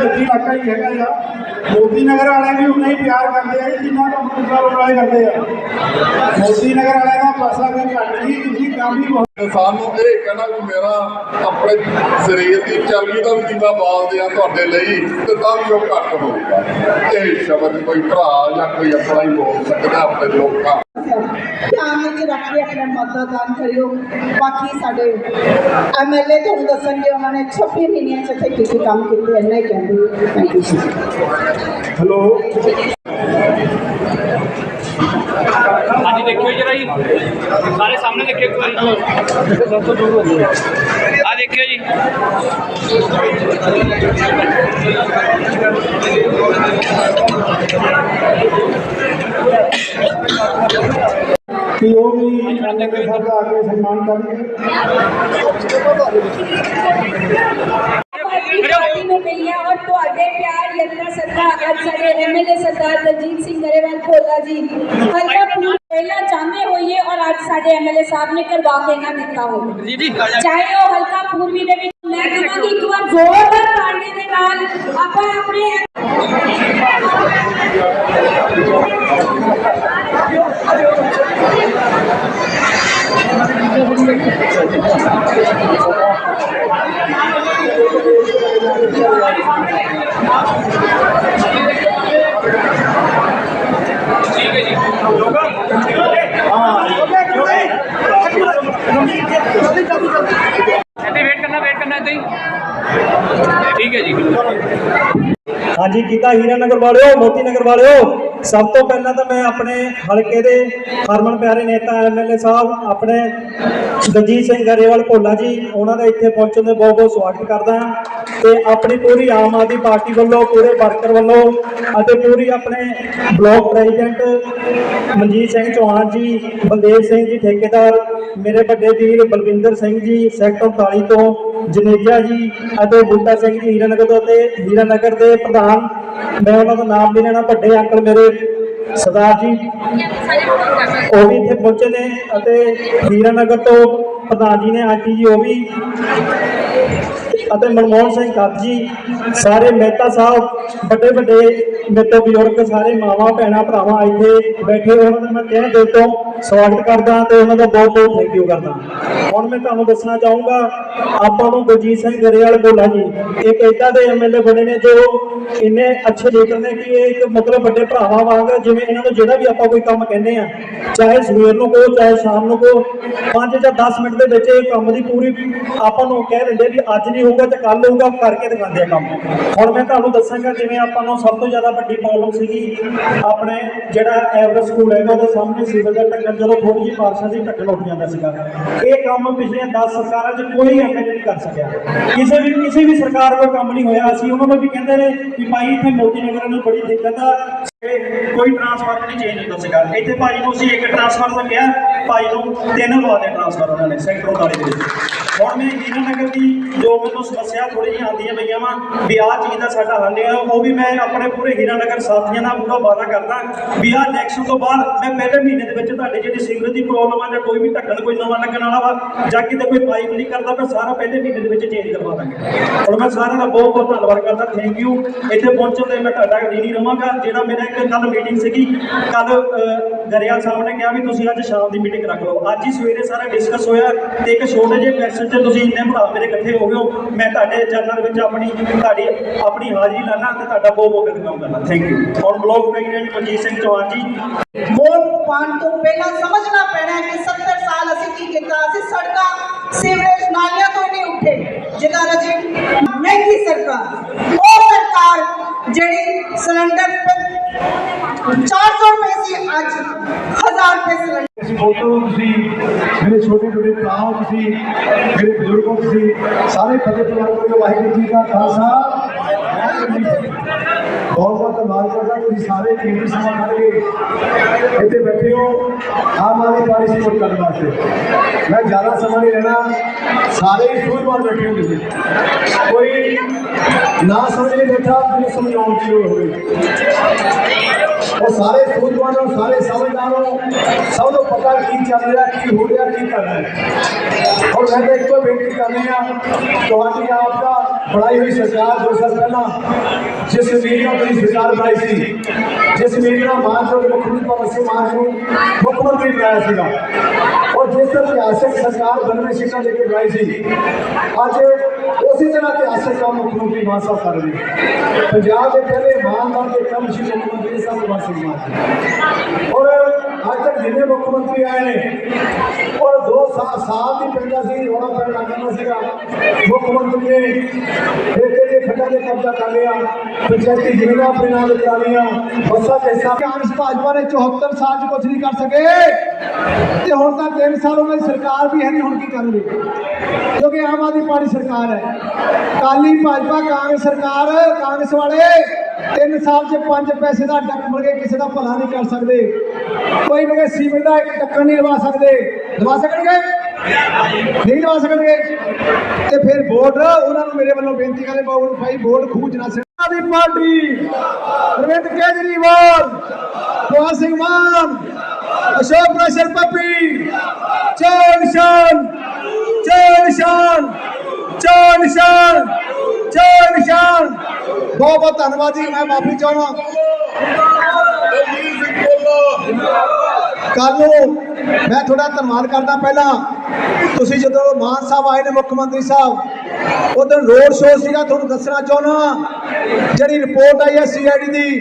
ਜੱਦੀ ਇਲਾਕਾ ਹੀ ਹੈਗਾ ਆ। ਮੋਦੀ ਨਗਰ ਵਾਲੇ ਵੀ ਉਨਾ ਹੀ ਪਿਆਰ ਕਰਦੇ ਆ ਜਿੰਨਾ ਕੰਪਿਊਟਰ ਵਾਲੇ ਕਰਦੇ ਆ। ਮੋਦੀ ਨਗਰ ਵਾਲੇ ਦਾ ਪੈਸਾ ਕੋਈ ਘੱਟ ਨਹੀਂ ਤੁਸੀਂ ਕੰਮ ਹੀ ਬਹੁਤ ਤੇ ਸਾਨੂੰ ਇਹ ਕਹਿਣਾ ਵੀ ਮੇਰਾ ਆਪਣੇ ਸਰੀਰ ਦੀ ਚਰਬੀ ਦਾ ਵੀ ਜਿੰਨਾ ਬਾਲਦੇ ਆ ਤੁਹਾਡੇ ਲਈ ਤੇ ਤਾਂ ਵੀ ਉਹ ਘੱਟ ਹੋਊਗਾ। ਇਹ ਸ਼ਬਦ ਕੋਈ ਭਰਾ ਜਾਂ ਕੋਈ ਆਪਣਾ ਹੀ ਬੋਲ ਸਕਦਾ ਆਪਣੇ ਲੋਕਾਂ। ਧਿਆਨ ਵਿੱਚ ਰੱਖ ਕੇ ਆਪਣਾ ਮਤਦਾਨ ਕਰਿਓ। ਬਾਕੀ ਸਾਡੇ ਐਮਐਲਏ ਤੁਹਾਨੂੰ ਦੱਸਣਗੇ ਉਹਨਾਂ ਨੇ 26 ਮਹੀਨਿਆਂ ਚ ਇੱਥੇ ਕੀ ਕੀ ਕੰਮ ਕੀਤੇ ਇੰਨਾ ਹੀ ਕਹਿੰਦੇ ਥੈਂਕ ਯੂ ਹੈਲੋ। ਹਾਂਜੀ ਦੇਖਿਓ ਜਰਾ ਜੀ। ਸਾਰੇ ਸਾਹਮਣੇ ਦੇਖਿਓ ਇੱਕ ਵਾਰੀ। ਆ ਦੇਖਿਓ ਜੀ। ਸਾਹਿਬ ਦਾ ਆ ਕੇ ਸਨਮਾਨ ਕਰਨਗੇ ਪਾਰਟੀ ਨੂੰ ਮਿਲੀਆਂ ਔਰ ਤੁਹਾਡੇ ਪਿਆਰ ਯਤਨਾ ਸਦਕਾ ਅੱਜ ਸਾਡੇ ਐਮਐਲਏ ਸਰਦਾਰ ਦਲਜੀਤ ਸਿੰਘ ਗਰੇਵਾਲ ਭੋਲਾ ਜੀ ਹਲਕਾ ਪੂਰ ਪਹਿਲਾਂ ਚਾਹੁੰਦੇ ਹੋਈਏ ਔਰ ਅੱਜ ਸਾਡੇ ਐਮਐਲਏ ਸਾਹਿਬ ਨੇ ਕਰਵਾ ਕੇ ਨਾ ਦਿੱਤਾ ਹੋਵੇ ਜੀ ਜੀ ਚਾਹੇ ਉਹ ਹਲਕਾ ਪੂਰਬੀ ਦੇ ਵਿੱਚ ਮੈਂ ਕਹਾਂਗੀ ਇੱਕ ਵਾਰ ਜ਼ੋਰਦਾਰ ਤਾੜੀਆਂ ਦੇ ਨਾਲ ਆਪਾਂ ਆਪਣੇ ਠੀਕ ਹੈ ਜੀ ਇੱਥੇ ਵੇਟ ਕਰਨਾ ਵੇਟ ਕਰਨਾ ਇੱਥੇ ਹੀ। ਠੀਕ ਹੈ ਜੀ ਹਾਂਜੀ ਕੀਤਾ ਹੀਰਾ ਨਗਰ ਵਾਲਿਓ ਮੋਤੀ ਨਗਰ ਵਾਲਿਓ। ਸਭ ਤੋਂ ਪਹਿਲਾਂ ਤਾਂ ਮੈਂ ਆਪਣੇ ਹਲਕੇ ਦੇ ਹਰਮਨ ਪਿਆਰੇ ਨੇਤਾ ਐਮਐਲਏ ਸਾਹਿਬ, ਆਪਣੇ ਦਲਜੀਤ ਸਿੰਘ ਗਰੇਵਾਲ ਭੋਲਾ ਜੀ, ਉਹਨਾਂ ਦਾ ਇੱਥੇ ਪਹੁੰਚਣ ਦੇ ਬਹੁਤ ਬਹੁਤ ਸਵਾਗਤ ਕਰਦਾ ਹਾਂ ਤੇ ਆਪਣੀ ਪੂਰੀ ਆਮ ਆਦਮੀ ਪਾਰਟੀ ਵੱਲੋਂ, ਪੂਰੇ ਵਰਕਰ ਵੱਲੋਂ ਅਤੇ ਪੂਰੀ ਆਪਣੇ ਬਲਾਕ ਪ੍ਰੈਜ਼ੀਡੈਂਟ ਮਨਜੀਤ ਸਿੰਘ ਚੌਹਾਨ ਜੀ, ਬਲਦੇਵ ਸਿੰਘ ਜੀ ਠੇਕੇਦਾਰ, ਮੇਰੇ ਵੱਡੇ ਵੀਰ ਬਲਵਿੰਦਰ ਸਿੰਘ ਜੀ, ਸੈਕਟਰ 39 ਤੋਂ ਜਨੇਜਾ ਜੀ ਅਤੇ ਬੂਟਾ ਸਿੰਘ ਜੀ ਹੀਰਾਨਗਰ ਤੋਂ ਅਤੇ ਹੀਰਾਨਗਰ ਦੇ ਪ੍ਰਧਾਨ ਮੈਂ ਉਹਨਾਂ ਦਾ ਨਾਮ ਨਹੀਂ ਲੈਣਾ, ਵੱਡੇ ਅੰਕਲ ਮੇਰੇ, ਸਰਦਾਰ ਜੀ। ਉਹ ਵੀ ਇੱਥੇ ਪਹੁੰਚੇ ਨੇ ਅਤੇ ਹੀਰਾਨਗਰ ਤੋਂ ਪ੍ਰਧਾਨ ਜੀ ਨੇ, ਆਂਟੀ ਜੀ ਉਹ ਵੀ। ਅਤੇ ਮਨਮੋਹਨ ਸਿੰਘ ਕੱਪ ਜੀ, ਸਾਰੇ ਮਹਿਤਾ ਸਾਹਿਬ, ਵੱਡੇ ਵੱਡੇ ਮੇਰੇ ਤੋਂ ਬਜ਼ੁਰਗ ਸਾਰੇ ਮਾਵਾਂ, ਭੈਣਾਂ, ਭਰਾਵਾਂ ਇੱਥੇ ਬੈਠੇ ਉਹਨਾਂ ਦਾ ਮੈਂ ਕਹਿਣ ਦੇ ਤੋਂ ਸਵਾਗਤ ਕਰਦਾ ਤੇ ਉਹਨਾਂ ਦਾ ਬਹੁਤ ਬਹੁਤ ਥੈਂਕ ਯੂ ਕਰਦਾ। ਹੁਣ ਮੈਂ ਤੁਹਾਨੂੰ ਦੱਸਣਾ ਚਾਹੂੰਗਾ, ਆਪਾਂ ਨੂੰ ਗੁਰਜੀਤ ਸਿੰਘ ਗਰੇਵਾਲ ਬੋਲਾ ਜੀ, ਇੱਕ ਏਦਾਂ ਦੇ ਐਮਐਲਏ ਬਣੇ ਨੇ ਜੋ ਇੰਨੇ ਅੱਛੇ ਲੀਡਰ ਨੇ ਕਿ ਇਹ ਇੱਕ ਮਤਲਬ ਵੱਡੇ ਭਰਾਵਾਂ ਵਾਂਗ ਜਿਵੇਂ ਇਹਨਾਂ ਨੂੰ ਜਿਹੜਾ ਵੀ ਆਪਾਂ ਕੋਈ ਕੰਮ ਕਹਿੰਦੇ ਆ, ਚਾਹੇ ਸਵੇਰ ਨੂੰ ਕਹੋ, ਚਾਹੇ ਸ਼ਾਮ ਨੂੰ ਕਹੋ 5 ਜਾਂ 10 ਮਿੰਟ ਦੇ ਵਿੱਚ ਇਹ ਕੰਮ ਦੀ ਪੂਰੀ ਆਪਾਂ ਨੂੰ ਕਹਿ ਦਿੰਦੇ ਵੀ ਅੱਜ ਨਹੀਂ ਹੋਊਗਾ ਤੇ ਕੱਲ ਹੋਊਗਾ, ਕਰਕੇ ਦਿਖਾਉਂਦੇ ਆ ਕੰਮ। ਹੁਣ ਮੈਂ ਤੁਹਾਨੂੰ ਦੱਸਾਂਗਾ ਜਿਵੇਂ ਆਪਾਂ ਨੂੰ ਸਭ ਤੋਂ ਜ਼ਿਆਦਾ ਵੱਡੀ ਪ੍ਰੋਬਲਮ ਸੀਗੀ, ਆਪਣੇ ਜਿਹੜਾ ਐਵਰੇਜ ਸਕੂਲ ਹੈਗਾ ਉਹਦੇ ਸਾਹਮਣੇ ਸਿਵਲ ਦਾ ਢੱਕਣ ਜਦੋਂ ਥੋੜੀ ਜਿਹੀ ਬਾਰਿਸ਼ਾਂ ਦੀ ਢੱਕਣ ਉੱਠ ਜਾਂਦਾ ਸੀਗਾ। ਇਹ ਕੰਮ ਪਿਛਲੇ 10 ਸਰਕਾਰਾਂ 'ਚ ਕੋਈ ਐਮਐਲਏ ਨਹੀਂ ਕਰ ਸਕਿਆ। ਕਿਸੇ ਵੀ ਕਿਸੇ ਵੀ ਸਰਕਾਰ ਕੋਲ ਕੰਮ ਨਹੀਂ ਹੋਇਆ। ਅਸੀਂ ਉਹਨਾਂ ਨੂੰ ਵੀ ਕਹਿੰਦੇ ਨੇ ਕਿ ਭਾਈ, ਇੱਥੇ ਮੋਦੀ ਨਗਰ ਨੂੰ ਬੜੀ ਦਿੱਕਤ ਆ। ਕੋਈ ਟਰਾਂਸਫਾਰਮਰ ਨਹੀਂ ਚੇਂਜ ਹੁੰਦਾ ਸੀਗਾ। ਇੱਥੇ ਭਾਈ ਨੂੰ ਅਸੀਂ ਇੱਕ ਟਰਾਂਸਫਾਰਮਰ ਕਿਹਾ ਭਾਈ ਨੂੰ ਤਿੰਨ ਲਵਾ ਦੇ ਟਰਾਂਸਫਾਰਮਰ ਉਹਨਾਂ ਨੇ ਸੈਕਟਰ ਵਾਲੇ ਦੇ। ਵਿੱਚ ਹੁਣ ਮੈਂ ਹੀਰਾ ਨਗਰ ਦੀ ਜੋ ਮੈਨੂੰ ਸਮੱਸਿਆ ਥੋੜੀ ਜਿਹੀ ਆਉਂਦੀਆਂ ਪਈਆਂ ਵਾ, ਵੀ ਆਹ ਚੀਜ਼ ਦਾ ਸਾਡਾ ਹੱਲ ਹੈ ਉਹ ਵੀ ਮੈਂ ਆਪਣੇ ਪੂਰੇ ਹੀਰਾ ਨਗਰ ਸਾਥੀਆਂ ਨਾਲ ਪੂਰਾ ਵਾਅਦਾ ਕਰਦਾ ਵੀ ਆਹ ਇਲੈਕਸ਼ਨ ਤੋਂ ਬਾਅਦ ਮੈਂ ਪਹਿਲੇ ਮਹੀਨੇ ਦੇ ਵਿੱਚ ਤੁਹਾਡੇ ਜਿਹੜੀ ਸੀਵਰੇਜ ਦੀ ਪ੍ਰੋਬਲਮ ਆ ਜਾਂ ਕੋਈ ਵੀ ਢੱਕਣ, ਕੋਈ ਨਵਾਂ ਲੱਗਣ ਵਾਲਾ ਵਾ, ਜਾਂ ਕਿਤੇ ਕੋਈ ਪਾਈਪ ਨਹੀਂ ਕਰਦਾ, ਮੈਂ ਸਾਰਾ ਪਹਿਲੇ ਮਹੀਨੇ ਦੇ ਵਿੱਚ ਚੇਂਜ ਕਰਵਾ ਦਾਂਗੇ। ਹੁਣ ਮੈਂ ਸਾਰਿਆਂ ਦਾ ਬਹੁਤ ਬਹੁਤ ਧੰਨਵਾਦ ਕਰਦਾ ਥੈਂਕ ਯੂ ਇੱਥੇ ਪਹੁੰਚਣ ਤੇ ਮੈਂ ਤੁਹਾਡਾ ਰੀਣੀ ਰਵਾਂਗਾ ਜਿਹੜਾ ਮੇਰਾ ਇੱਕ ਕੱਲ ਮੀਟਿੰਗ ਸੀਗੀ। ਕੱਲ ਗਰੇਵਾਲ ਸਾਹਿਬ ਨੇ ਕਿਹਾ ਵੀ ਤੁਸੀਂ ਅੱਜ ਸ਼ਾਮ ਦੀ ਮੀਟਿੰਗ ਰੱਖ ਲਓ। ਅੱਜ ਹੀ ਸਵੇਰੇ ਸਾਰਾ ਡਿਸਕਸ ਹੋਇਆ ਤੇ ਇੱਕ ਛੋਟੇ ਜਿਹੇ ਮੈਸੇਜ ਤੇ ਤੁਸੀਂ ਇੰਨੇ ਭਰਾ ਮੇਰੇ ਇਕੱਠੇ ਹੋ ਗਏ ਹੋ। ਮੈਂ ਤੁਹਾਡੇ ਚੈਨਲ ਦੇ ਵਿੱਚ ਆਪਣੀ, ਤੁਹਾਡੀ, ਆਪਣੀ ਹਾਜ਼ਰੀ ਲਾਣਾ ਤੇ ਤੁਹਾਡਾ ਬਹੁਤ ਬਹੁਤ ਵੈਲਕਮ ਕਰਨਾ। ਥੈਂਕ ਯੂ ਔਰ block president Manjit Singh Chauhan ji. Vote ਪਾਉਣ ਤੋਂ ਪਹਿਲਾਂ ਸਮਝਣਾ ਪੈਣਾ ਹੈ ਕਿ 70 ਸਾਲ ਅਸੀਂ ਕੀ ਕੀਤਾ? ਅਸੀਂ ਸੜਕਾਂ, ਸੀਵਰੇਜ ਨਾਲੀਆਂ ਤੋਂ ਨਹੀਂ ਉੱਠੇ ਜਿਹਦਾ ਰਜੇ ਮਹਿੰਗੀ ਸਰਕਾਰ, ਉਹ ਸਰਕਾਰ ਜਿਹੜੀ ਸਿਲੰਡਰ 400 ਰੁਪਏ ਸੀ ਅੱਜ 1000 ਰੁਪਏ ਸਿਲੰਡਰ ਇਸ ਫੋਟੋ ਤੁਸੀਂ ਮੇਰੇ ਛੋਟੇ ਛੋਟੇ ਭਰਾ ਤੁਸੀਂ, ਮੇਰੇ ਬਜ਼ੁਰਗ ਹੋ ਤੁਸੀਂ ਸਾਰੇ ਫਤਿਹ ਪ੍ਰਵਾਨ ਕਰੋ ਵਾਹਿਗੁਰੂ ਜੀ ਕਾ ਖਾਲਸਾ ਵਾਹਿਗੁਰੂ ਜੀ ਕੀ ਫਤਿਹ। ਬਹੁਤ ਬਹੁਤ ਧੰਨਵਾਦ ਕਰਦਾ, ਤੁਸੀਂ ਸਾਰੇ ਕੀਮਤੀ ਸਮਾਂ ਕੱਢ ਇੱਥੇ ਬੈਠੇ ਹੋ। ਆਮ ਆਦਮੀ ਪਾਰਟੀ ਸਪੋਰਟ ਕਰਨ ਵਾਸਤੇ। ਮੈਂ ਜ਼ਿਆਦਾ ਸਮਾਂ ਨਹੀਂ ਲੈਣਾ, ਸਾਰੇ ਹੀ ਸੂਝਵਾਨ ਬੈਠੇ ਹੋ ਤੁਸੀਂ। ਕੋਈ ਨਾ ਸਮਝ ਕੇ ਬੈਠਾ ਤੁਹਾਨੂੰ ਸਮਝਾਉਣ ਦੀ ਲੋੜ ਹੋਵੇ। ਉਹ ਸਾਰੇ ਸੂਝਵਾਨ ਹੋ ਸਾਰੇ ਸਮਝਦਾਰ ਹੋ। ਸਭ ਨੂੰ ਪਤਾ ਕੀ ਚੱਲ ਰਿਹਾ, ਕੀ ਹੋ ਰਿਹਾ, ਕੀ ਕਰ ਰਿਹਾ ਔਰ ਮੈਂ ਤਾਂ ਇੱਕੋ ਬੇਨਤੀ ਕਰਨੀ ਆ, ਤੁਹਾਡੀ ਆਪ ਦਾ ਬਣਾਈ ਹੋਈ ਸਰਕਾਰ ਦੋ ਸਾਲ ਪਹਿਲਾਂ ਜਿਸ ਉਮੀਦ ਨਾਲ ਤੁਸੀਂ ਸਰਕਾਰ ਬਣਾਈ ਸੀ ਜਿਸ ਉਮੀਦ ਨਾਲ ਮਾਨਯੋਗ ਮੁੱਖ ਮੰਤਰੀ ਭਗਵੰਤ ਸਿੰਘ ਮਾਨ ਨੂੰ ਮੁੱਖ ਮੰਤਰੀ ਬਣਾਇਆ ਸੀਗਾ ਔਰ ਜਿਸ ਇਤਿਹਾਸਕ ਸਰਕਾਰ ਬਣਵੇਂ ਸੀਟਾਂ ਦੇ ਕੇ ਬਣਾਈ ਸੀ ਅੱਜ ਉਸੇ ਤਰ੍ਹਾਂ ਇਤਿਹਾਸਕ ਕੰਮ ਮੁੱਖ ਮੰਤਰੀ ਮਾਨ ਸਾਹਿਬ ਕਰ ਰਹੇ ਨੇ। ਪੰਜਾਬ ਦੇ ਪਹਿਲੇ ਇਮਾਨਦਾਰ ਦੇ ਕੰਮ ਸੀ ਅੱਜ ਤੱਕ ਜਿੰਨੇ ਮੁੱਖ ਮੰਤਰੀ ਆਏ ਨੇ, ਉਹ ਦੋ ਸਾਲ ਸਾਲ ਦੀ ਪੈਂਦਾ ਸੀ ਰੋਣਾ ਪੈਣ ਲੱਗ ਜਾਂਦਾ ਸੀਗਾ। ਮੁੱਖ ਮੰਤਰੀ ਨੇ ਠੇਕੇ ਦੇ ਖੱਡਾਂ ਦੇ ਕਬਜ਼ਾ ਕਰ ਲਿਆ, ਪੰਚਾਇਤੀ ਜ਼ਮੀਨਾਂ ਆਪਣੇ ਨਾਮ ਕਰਾ ਲਈਆਂ, ਬੱਸਾਂ ਤੇ ਹਿਸਾਬ ਕਾਂਗਰਸ, ਭਾਜਪਾ ਨੇ 74 ਸਾਲ ਚ ਕੁਝ ਨਹੀਂ ਕਰ ਸਕੇ। ਤੇ ਹੁਣ ਤਾਂ 3 ਸਾਲ ਉਹਨਾਂ ਦੀ ਸਰਕਾਰ ਵੀ ਹੈ ਨਹੀਂ ਹੁਣ ਕੀ ਕਰਨਗੇ? ਕਿਉਂਕਿ ਆਮ ਆਦਮੀ ਪਾਰਟੀ ਸਰਕਾਰ ਹੈ। ਕਾਲੀ ਭਾਜਪਾ, ਕਾਂਗਰਸ ਸਰਕਾਰ, ਕਾਂਗਰਸ ਵਾਲੇ 3 ਸਾਲ ਚ 5 ਪੈਸੇ ਦਾ ਡੱਕ ਮਿਲ ਕੇ ਕਿਸੇ ਦਾ ਭਲਾ ਨਹੀਂ ਕਰ ਸਕਦੇ। ਕੋਈ ਨਾ ਸੀਮਿੰਟ ਦਾ ਇੱਕ ਟੱਕਰ ਨਹੀਂ ਲਵਾ ਸਕਦੇ। ਲਵਾ ਸਕਣਗੇ? ਨਹੀਂ ਲਵਾ ਸਕਣਗੇ। ਤੇ ਫਿਰ ਵੋਟ, ਉਹਨਾਂ ਨੂੰ ਮੇਰੇ ਵੱਲੋਂ ਬੇਨਤੀ ਕਰੇ ਬਾਬੂ ਭਾਈ ਵੋਟ ਖੂਜ ਨਾ ਸਿਆ ਦੀ ਪਾਰਟੀ, ਅਰਵਿੰਦ ਕੇਜਰੀਵਾਲ, ਭਗਵੰਤ ਸਿੰਘ ਮਾਨ, ਅਸ਼ੋਕ ਪ੍ਰਸ਼ਰ ਪੱਪੀ ਚੌ ਨਿਸ਼ਾਨ ਚੌ ਨਿਸ਼ਾਨ ਚੌ ਨਿਸ਼ਾਨ ਚੌ ਨਿਸ਼ਾਨ। ਬਹੁਤ ਬਹੁਤ ਧੰਨਵਾਦ ਜੀ, ਮੈਂ ਮਾਫੀ ਚਾਹਣਾ ਕੱਲ ਨੂੰ ਮੈਂ ਤੁਹਾਡਾ ਧੰਨਵਾਦ ਕਰਦਾ ਪਹਿਲਾਂ। ਤੁਸੀਂ ਜਦੋਂ ਮਾਨ ਸਾਹਿਬ ਆਏ ਨੇ ਮੁੱਖ ਮੰਤਰੀ ਸਾਹਿਬ ਉਦੋਂ ਰੋਡ ਸ਼ੋਅ ਸੀਗਾ ਤੁਹਾਨੂੰ ਦੱਸਣਾ ਚਾਹੁੰਦਾ ਜਿਹੜੀ ਰਿਪੋਰਟ ਆਈ ਹੈ ਸੀਆਈਡੀ ਦੀ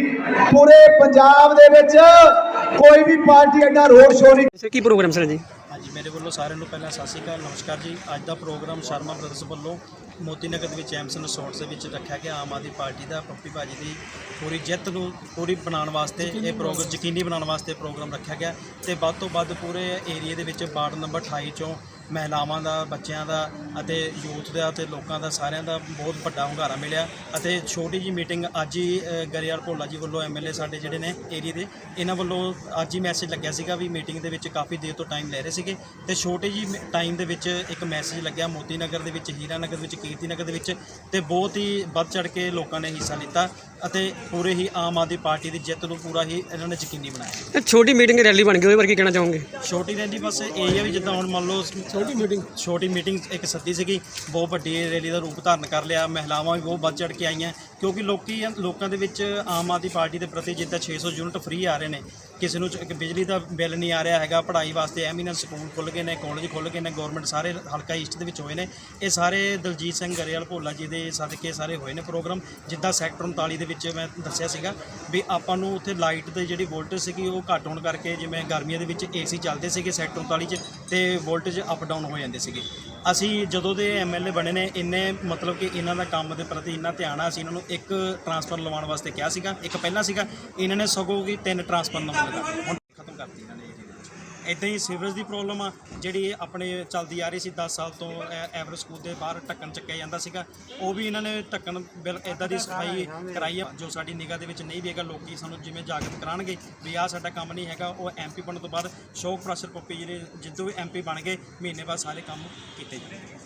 ਪੂਰੇ ਪੰਜਾਬ ਦੇ ਵਿੱਚ ਕੋਈ ਵੀ ਪਾਰਟੀ ਐਡਾ ਰੋਡ ਸ਼ੋਅ ਨਹੀਂ ਸਰ ਕੀ ਪ੍ਰੋਗਰਾਮ ਸਰ ਜੀ? ਹਾਂਜੀ ਮੇਰੇ ਵੱਲੋਂ ਸਾਰਿਆਂ ਨੂੰ ਪਹਿਲਾਂ ਸਤਿ ਸ਼੍ਰੀ ਅਕਾਲ ਨਮਸਕਾਰ ਜੀ। ਅੱਜ ਦਾ ਪ੍ਰੋਗਰਾਮ ਸ਼ਰਮਾ ਬ੍ਰਦਰਸ ਵੱਲੋਂ ਮੋਤੀ ਨਗਰ ਦੇ ਵਿੱਚ ਐਮਸਨ ਰਿਸੋਰਟਸ ਦੇ ਵਿੱਚ ਰੱਖਿਆ ਗਿਆ, ਆਮ ਆਦਮੀ ਪਾਰਟੀ ਦਾ ਪੱਪੀ ਭਾਜੀ ਦੀ ਪੂਰੀ ਜਿੱਤ ਨੂੰ ਪੂਰੀ ਬਣਾਉਣ ਵਾਸਤੇ, ਇਹ ਪ੍ਰੋਗਰਾਮ ਯਕੀਨੀ ਬਣਾਉਣ ਵਾਸਤੇ ਪ੍ਰੋਗਰਾਮ ਰੱਖਿਆ ਗਿਆ ਤੇ ਵੱਧ ਤੋਂ ਵੱਧ ਪੂਰੇ ਏਰੀਆ ਦੇ ਵਿੱਚ ਵਾਰਡ ਨੰਬਰ 28 ਚੋਂ ਮਹਿਲਾਵਾਂ ਦਾ ਬੱਚਿਆਂ ਦਾ ਅਤੇ ਯੂਥ ਦਾ ਅਤੇ ਲੋਕਾਂ ਦਾ ਸਾਰਿਆਂ ਦਾ ਬਹੁਤ ਵੱਡਾ ਹੁੰਗਾਰਾ ਮਿਲਿਆ। ਅਤੇ ਛੋਟੀ ਜੀ ਮੀਟਿੰਗ ਅੱਜ ਹੀ ਅ, ਗਰੇਵਾਲ ਭੋਲਾ ਜੀ ਵੱਲੋਂ ਐਮਐਲਏ ਸਾਡੇ ਜਿਹੜੇ ਨੇ ਏਰੀਆ ਦੇ ਇਹਨਾਂ ਵੱਲੋਂ ਅੱਜ ਹੀ ਮੈਸੇਜ ਲੱਗਿਆ ਸੀਗਾ ਵੀ ਮੀਟਿੰਗ ਦੇ ਵਿੱਚ ਕਾਫੀ ਦੇਰ ਤੋਂ ਟਾਈਮ ਲੈ ਰਹੇ ਸੀਗੇ। ਤੇ ਛੋਟੀ ਜੀ ਟਾਈਮ ਦੇ ਵਿੱਚ ਇੱਕ ਮੈਸੇਜ ਲੱਗਿਆ ਮੋਤੀ ਨਗਰ ਦੇ ਵਿੱਚ ਹੀਰਾ ਨਗਰ ਦੇ ਵਿੱਚ ਕੀਰਤੀ ਨਗਰ ਦੇ ਵਿੱਚ ਤੇ ਬਹੁਤ ਹੀ ਵੱਧ ਚੜ ਕੇ ਲੋਕਾਂ ਨੇ ਹਿੱਸਾ ਲਿੱਤਾ। ਅਤੇ ਪੂਰੇ ਹੀ ਆਮ ਆਦਮੀ ਪਾਰਟੀ ਦੀ ਜਿੱਤ ਨੂੰ ਪੂਰਾ ਹੀ ਇਹਨਾਂ ਨੇ ਯਕੀਨੀ ਬਣਾਇਆ। ਛੋਟੀ ਮੀਟਿੰਗ ਰੈਲੀ ਬਣ ਗਈ ਉਹਦੇ ਬਾਰੇ ਕੀ ਕਹਿਣਾ ਚਾਹੋਗੇ? ਛੋਟੀ ਰੈਲੀ ਬਸ ਇਹ ਹੈ ਵੀ ਜਿੱਦਾਂ ਹੁਣ ਮੰਨ ਲਓ ਛੋਟੀ ਮੀਟਿੰਗ। ਛੋਟੀ ਮੀਟਿੰਗ ਇੱਕ ਸੱਦੀ ਸੀਗੀ ਬਹੁਤ ਵੱਡੀ ਰੈਲੀ ਦਾ ਰੂਪ ਧਾਰਨ ਕਰ ਲਿਆ ਮਹਿਲਾਵਾਂ ਵੀ ਬਹੁਤ ਵੱਧ ਚੜ ਕੇ ਆਈਆਂ ਕਿਉਂਕਿ ਲੋਕੀ ਲੋਕਾਂ ਦੇ ਵਿੱਚ ਆਮ ਆਦਮੀ ਪਾਰਟੀ ਦੇ ਪ੍ਰਤੀ ਜਿੱਦਾਂ 600 ਯੂਨਿਟ ਫ੍ਰੀ ਆ ਰਹੇ ਨੇ ਕਿਸੇ ਨੂੰ ਚ- ਇੱਕ ਬਿਜਲੀ ਦਾ ਬਿੱਲ ਨਹੀਂ ਆ ਰਿਹਾ ਹੈਗਾ, ਪੜ੍ਹਾਈ ਵਾਸਤੇ ਐਮੀਨੈਂਸ ਸਕੂਲ ਖੁੱਲ ਗਏ ਨੇ ਕਾਲਜ ਖੁੱਲ ਗਏ ਨੇ ਗਵਰਨਮੈਂਟ ਸਾਰੇ ਹਲਕਾ ਈਸਟ ਦੇ ਵਿੱਚ ਹੋਏ ਨੇ। ਇਹ ਸਾਰੇ ਦਲਜੀਤ ਸਿੰਘ ਗਰੇਵਾਲ, ਭੋਲਾ ਜੀ ਦੇ ਸਦਕੇ ਸਾਰੇ ਹੋਏ ਨੇ ਪ੍ਰੋਗਰਾਮ। ਜਿੱਦਾਂ ਸੈਕਟਰ 39 ਦੇ ਵਿੱਚ ਮੈਂ ਦੱਸਿਆ ਸੀਗਾ ਵੀ ਆਪਾਂ ਨੂੰ ਉੱਥੇ ਲਾਈਟ ਦੇ ਜਿਹੜੀ ਵੋਲਟੇਜ ਸੀਗੀ ਉਹ ਘੱਟ ਹੋਣ ਕਰਕੇ ਜਿਵੇਂ ਗਰਮੀਆਂ ਦੇ ਵਿੱਚ ਏਸੀ ਚੱਲਦੇ ਸੀਗੇ ਸੈਕਟਰ 39 'ਚ ਤੇ ਵੋਲਟੇਜ ਅਪ ਡਾਊਨ ਹੋ ਜਾਂਦੇ ਸੀਗੇ। ਅਸੀਂ ਜਦੋਂ ਦੇ ਐਮਐਲਏ ਬਣੇ ਨੇ, ਇੰਨੇ ਮਤਲਬ ਕਿ ਇਹਨਾਂ ਦਾ ਕੰਮ ਦੇ ਪ੍ਰਤੀ ਇੰਨਾ ਧਿਆਨ ਆ, ਅਸੀਂ ਇਹਨਾਂ ਨੂੰ ਇੱਕ ਟਰਾਂਸਫਰ ਲਵਾਉਣ ਵਾਸਤੇ ਕਿਹਾ ਸੀਗਾ, ਇੱਕ ਪਹਿਲਾਂ ਸੀਗਾ। ਇਹਨਾਂ ਨੇ ਸਗੋਂ ਕਿ ਤਿੰਨ ਟਰਾਂਸਫਰ ਲਵਾਉਣ ਦਾ ਹੁਣ ਖਤਮ ਕਰਤੀ ਇਹਨਾਂ ਨੇ ਏਰੀਆ ਦੇ ਇਦਾਂ ਹੀ ਸੀਵਰੇਜ ਦੀ ਪ੍ਰੋਬਲਮ ਆ, ਜਿਹੜੀ ਆਪਣੇ ਚੱਲਦੀ ਆ ਰਹੀ ਸੀ 10 ਸਾਲ ਤੋਂ ਐਵਰੇਜ ਸਕੂਲ ਦੇ ਬਾਹਰ ਢੱਕਣ ਚੱਕਿਆ ਜਾਂਦਾ ਸੀਗਾ। ਉਹ ਵੀ ਇਹਨਾਂ ਨੇ ਢੱਕਣ ਬਿਲ ਇਦਾਂ ਦੀ ਸਫ਼ਾਈ ਕਰਾਈ ਆ, ਜੋ ਸਾਡੀ ਨਿਗਾਹ ਦੇ ਵਿੱਚ ਨਹੀਂ ਵੀ ਹੈਗਾ, ਲੋਕੀ ਸਾਨੂੰ ਜਿਵੇਂ ਜਾਗਰਤ ਕਰਾਣਗੇ ਵੀ ਆਹ ਸਾਡਾ ਕੰਮ ਨਹੀਂ ਹੈਗਾ, ਉਹ ਐਮਪੀ ਬਣਨ ਤੋਂ ਬਾਅਦ ਸ਼ੋਕ ਪ੍ਰੈਸ਼ਰ ਪੱਪੀ ਜਿਹੜੇ, ਜਿੱਦੋਂ ਵੀ ਐਮਪੀ ਬਣ ਗਏ, ਮਹੀਨੇ ਬਾਅਦ ਸਾਰੇ ਕੰਮ ਕੀਤੇ ਜਾਣਗੇ।